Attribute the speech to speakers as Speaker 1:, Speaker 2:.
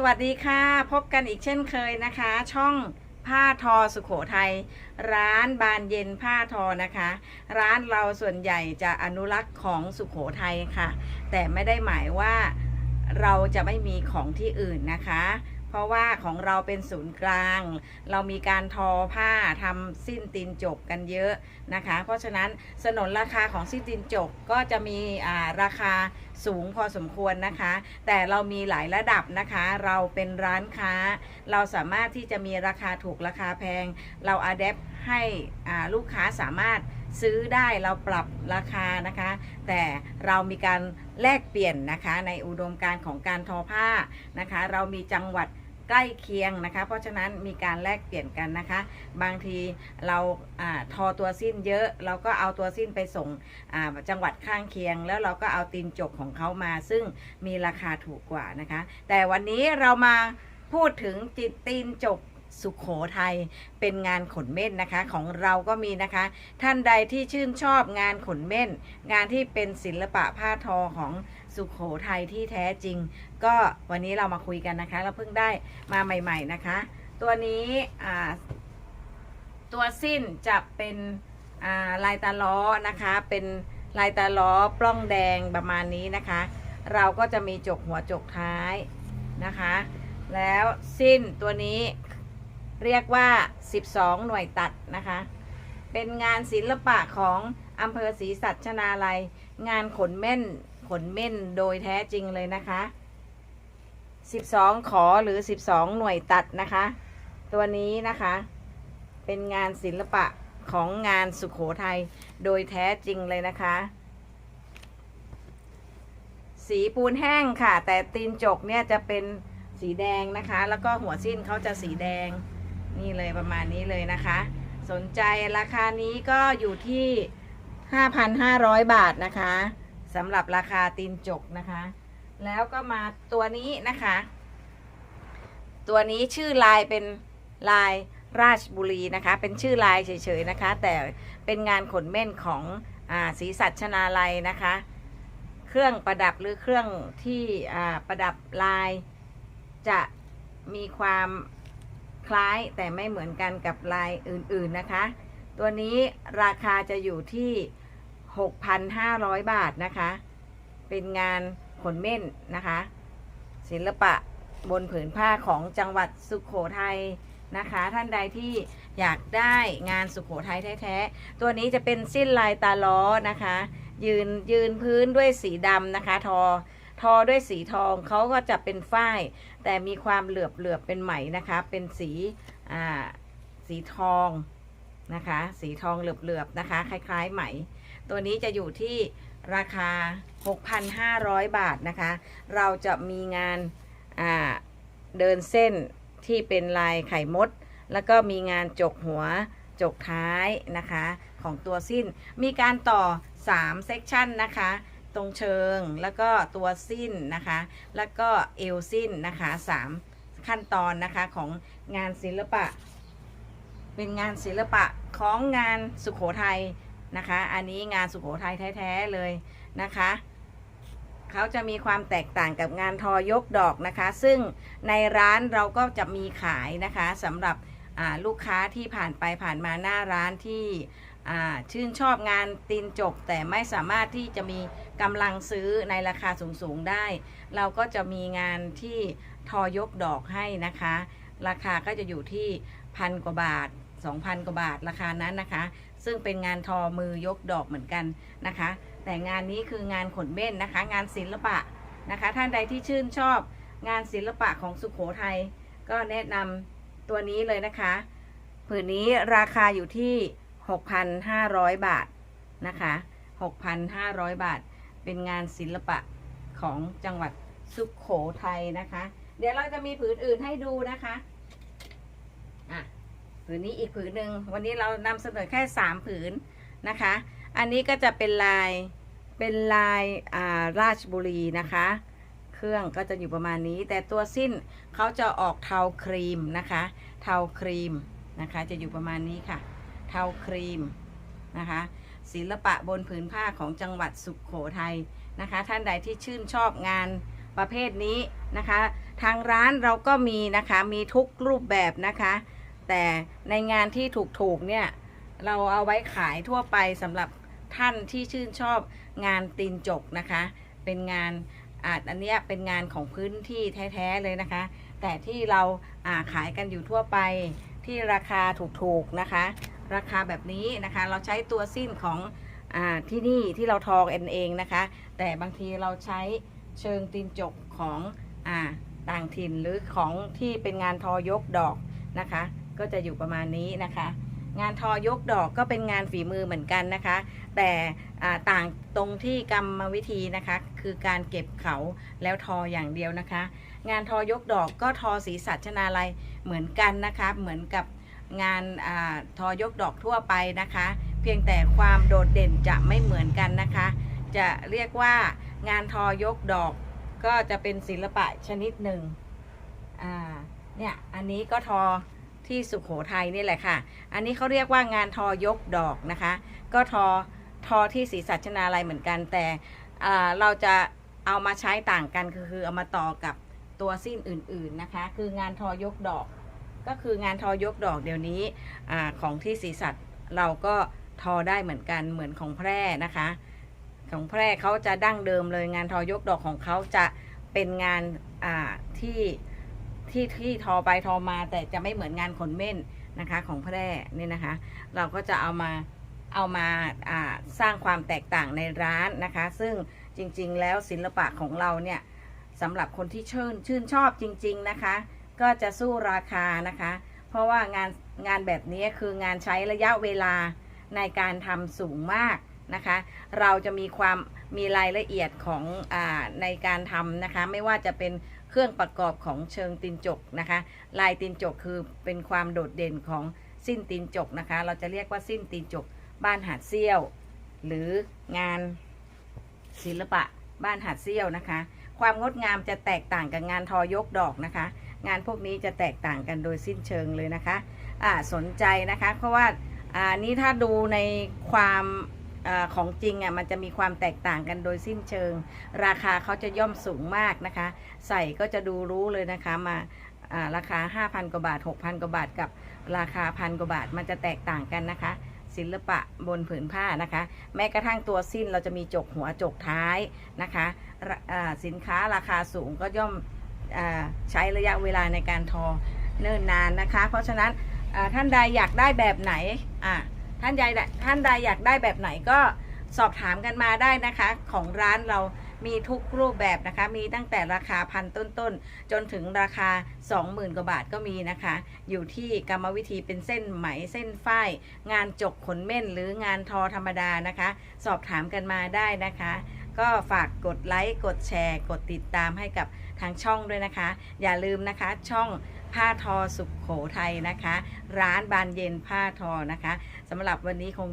Speaker 1: สวัสดีค่ะ พบกันอีกเช่นเคยนะคะ ช่องผ้าทอสุขโขทัยร้านบานเย็นผ้าทอนะคะ ร้านเราส่วนใหญ่จะอนุรักษ์ของสุขโขทัยค่ะ แต่ไม่ได้หมายว่าเราจะไม่มีของที่อื่นนะคะ เพราะว่าของเราเป็นศูนย์กลาง เรามีการทอผ้าทำสิ้นตีนจกกันเยอะนะคะ เพราะฉะนั้นสนนราคาของสิ้นตีนจกก็จะมีอ่าราคาสูงพอสมควรนะคะ แต่เรามีหลายระดับนะคะ เราเป็นร้านค้า เราสามารถที่จะมีราคาถูกราคาแพง เราอัดแอปให้อ่าลูกค้าสามารถซื้อได้เราปรับราคานะคะ แต่เรามีการแลกเปลี่ยนนะคะในอุดมการของการทอผ้านะคะ เรามีจังหวัด ใกล้เคียงนะคะ เพราะฉะนั้นมีการแลกเปลี่ยนกันนะคะ บางทีเราอาทอตัวสิ้นเยอะ เราก็เอาตัวสิ้นไปส่งจังหวัดข้างเคียง แล้วเราก็เอาตีนจกของเขามา ซึ่งมีราคาถูกกว่านะคะ แต่วันนี้เรามาพูดถึงจิตตีนจก สุขโขทัยเป็นงานขนเม่นนะคะของเราก็มีนะคะ ท่านใดที่ชื่นชอบงานขนเม่น งานที่เป็นศิลปะผ้าทอของสุขโขทัยที่แท้จริง ก็วันนี้เรามาคุยกันนะคะ เราเพิ่งได้มาใหม่ ๆนะคะ ตัวนี้ตัวสิ้นจะเป็นาลายตาล้อนะคะ เป็นลายตาล้อปล้องแดงประมาณนี้นะคะ เราก็จะมีจกหัวจกท้ายนะคะ แล้วสิ้นตัวนี้ เรียกว่า 12 หน่วยตัดนะคะ เป็นงานศิลปะของอำเภอศรีสัชนาลัย งานขนเม่นขนเม่นโดยแท้จริงเลยนะคะ 12 ขอหรือ 12 หน่วยตัดนะคะ ตัวนี้นะคะ เป็นงานศิลปะของงานสุขโขทัยโดยแท้จริงเลยนะคะ สีปูนแห้งค่ะ แต่ตีนจกเนี่ยจะเป็นสีแดงนะคะ แล้วก็หัวสิ้นเขาจะสีแดง นี่เลยประมาณนี้เลยนะคะ สนใจราคานี้ก็อยู่ที่ 5,500 บาทนะคะสำหรับราคาตีนจกนะคะ แล้วก็มาตัวนี้นะคะ ตัวนี้ชื่อลายเป็นลายราชบุรีนะคะ เป็นชื่อลายเฉยๆนะคะ แต่เป็นงานขนเม่นของอาศรีสัชนาลัยนะคะ เครื่องประดับหรือเครื่องที่อ่าประดับลายจะมีความ คล้ายแต่ไม่เหมือนกันกับลายอื่นๆนะคะ ตัวนี้ราคาจะอยู่ที่ 6,500 บาทนะคะ เป็นงานขนเม่นนะคะ ศิลปะบนผืนผ้าของจังหวัดสุขโขทัยนะคะ ท่านใดที่อยากได้งานสุขโขทัยแท้ๆ ตัวนี้จะเป็นสิ้นลายตาล้อนะคะ ยืนยืนพื้นด้วยสีดำนะคะ ทอ ทอด้วยสีทองเขาก็จะเป็นฝ้าย แต่มีความเหลือบเหลือบเป็นไหมนะคะ เป็นสีอ่าสีทองนะคะ สีทองเหลือบเหลือบๆนะคะ คล้าย ๆ ไหม ตัวนี้จะอยู่ที่ราคา 6,500 บาทนะคะ เราจะมีงานอ่าเดินเส้นที่เป็นลายไข่มด แล้วก็มีงานจกหัวจกท้ายนะคะ ของตัวสิ้น มีการต่อ 3 เซกชันนะคะ ตรงเชิง แล้วก็ตัวสิ้นนะคะ แล้วก็เอวสิ้นนะคะ3ขั้นตอนนะคะของงานศิลปะ เป็นงานศิลปะของงานสุขโขทัยนะคะ อันนี้งานสุขโขทัยแท้ๆเลยนะคะเขาจะมีความแตกต่างกับงานทอยกดอกนะคะ ซึ่งในร้านเราก็จะมีขายนะคะสำหรับ ลูกค้าที่ผ่านไปผ่านมาหน้าร้านที่ชื่นชอบงานตีนจก แต่ไม่สามารถที่จะมีกำลังซื้อในราคาสูงๆได้ เราก็จะมีงานที่ทอยกดอกให้นะคะ ราคาก็จะอยู่ที่พันกว่าบาท 2,000 กว่าบาทราคานั้นนะคะ ซึ่งเป็นงานทอมือยกดอกเหมือนกันนะคะ แต่งานนี้คืองานขนเม่นนะคะ งานศิลปะนะคะ ท่านใดที่ชื่นชอบงานศิลปะของสุขโขทัยก็แนะนำ ตัวนี้เลยนะคะผืนนี้ราคาอยู่ที่ 6,500 บาทนะคะ 6,500 บาท เป็นงานศิลปะของจังหวัดสุขโขทัยนะคะ เดี๋ยวเราจะมีผืนอื่นให้ดูนะคะอะผืนนี้อีกผืนหนึ่งวันนี้เรานำเสนอแค่ 3 ผืนนะคะ อันนี้ก็จะเป็นลายเป็นลายอ่าราชบุรีนะคะ เครื่องก็จะอยู่ประมาณนี้ แต่ตัวสิ้นเขาจะออกเทาครีมนะคะ เทาครีมนะคะ จะอยู่ประมาณนี้ค่ะ เทาครีมนะคะ ศิลปะบนผืนผ้าของจังหวัดสุขโขทัยนะคะ ท่านใดที่ชื่นชอบงานประเภทนี้นะคะ ทางร้านเราก็มีนะคะ มีทุกรูปแบบนะคะ แต่ในงานที่ถูกๆเนี่ย เราเอาไว้ขายทั่วไปสำหรับท่านที่ชื่นชอบงานตีนจกนะคะ เป็นงาน อาอันเนี้ยเป็นงานของพื้นที่แท้ๆเลยนะคะ แต่ที่เราอ่าขายกันอยู่ทั่วไปที่ราคาถูกๆนะคะ ราคาแบบนี้นะคะเราใช้ตัวสิ้นของอาที่นี่ที่เราทอกันเองนะคะ แต่บางทีเราใช้เชิงตีนจกของอาต่างถิ่นหรือของที่เป็นงานทอยกดอกนะคะ ก็จะอยู่ประมาณนี้นะคะ งานทอยกดอกก็เป็นงานฝีมือเหมือนกันนะคะ แต่ต่างตรงที่กรรมวิธีนะคะ คือการเก็บเขาแล้วทออย่างเดียวนะคะ งานทอยกดอกก็ทอสีสัชนาลัยเหมือนกันนะคะ เหมือนกับงานอาทอยกดอกทั่วไปนะคะ เพียงแต่ความโดดเด่นจะไม่เหมือนกันนะคะ จะเรียกว่างานทอยกดอกก็จะเป็นศิลปะชนิดหนึ่งเนี่ยอันนี้ก็ทอ ที่สุขโขทัยนี่แหละค่ะ อันนี้เขาเรียกว่างานทอยกดอกนะคะ ก็ทอทอที่ศรีสัชนาลัยเหมือนกันแต่เราจะเอามาใช้ต่างกันคือเอามาต่อกับตัวสิ้นอื่นๆนะคะ คืองานทอยกดอก ก็คืองานทอยกดอกเดี๋ยวนี้อของที่ศรีสัตเราก็ทอได้เหมือนกันเหมือนของแพร่นะคะ ของแพร่เขาจะดั้งเดิมเลยงานทอยกดอกของเขาจะเป็นงานที่ ที่ที่ทอไปทอมาแต่จะไม่เหมือนงานขนเม่นนะคะของแพร่นี่นะคะ เราก็จะเอามาเอามาาสร้างความแตกต่างในร้านนะคะ ซึ่งจริงๆ แล้วศิลปะของเราเนี่ยสำหรับคนที่ชื่นชื่นชอบจริง ๆนะคะ ก็จะสู้ราคานะคะ เพราะว่างานงานแบบนี้คืองานใช้ระยะเวลาในการทำสูงมากนะคะ เราจะมีความมีรายละเอียดของอในการทำนะคะ ไม่ว่าจะเป็น เครื่องประกอบของเชิงตีนจกนะคะ ลายตีนจกคือเป็นความโดดเด่นของสิ้นตีนจกนะคะ เราจะเรียกว่าสิ้นตีนจก บ้านหาดเซี่ยว หรืองานศิลปะบ้านหาดเซี่ยวนะคะ ความงดงามจะแตกต่างกับงานทอยกดอกนะคะ งานพวกนี้จะแตกต่างกันโดยสิ้นเชิงเลยนะคะอ่าสนใจนะคะ เพราะว่าอ่านี้ถ้าดูในความ อของจริงอะมันจะมีความแตกต่างกันโดยสิ้นเชิง ราคาเขาจะย่อมสูงมากนะคะ ใส่ก็จะดูรู้เลยนะคะมาอ่าราคา 5,000 กว่าบาท 6,000 กว่าบาทกับราคาพันกว่าบาทมันจะแตกต่างกันนะคะ ศิลปะบนผืนผ้านะคะ แม้กระทั่งตัวสิ้นเราจะมีจกหัวจกท้ายนะคะะสินค้าราคาสูงก็ย่อมอใช้ระยะเวลาในการทอเนิ่นนานนะคะ เพราะฉะนั้นท่านใดอยากได้แบบไหนอ่า ท่านใดท่านใดอยากได้แบบไหนก็สอบถามกันมาได้นะคะ ของร้านเรามีทุกรูปแบบนะคะ มีตั้งแต่ราคาพันต้นๆ จนถึงราคา 20,000 กว่าบาทก็มีนะคะ อยู่ที่กรรมวิธีเป็นเส้นไหมเส้นฝ้าย งานจกขนเม่นหรืองานทอธรรมดานะคะ สอบถามกันมาได้นะคะ ก็ฝากกดไลค์ กดแชร์ กดติดตามให้กับทางช่องด้วยนะคะ อย่าลืมนะคะช่องผ้าทอสุขโขทัยนะคะ ร้านบานเย็นผ้าทอนะคะสำหรับวันนี้คง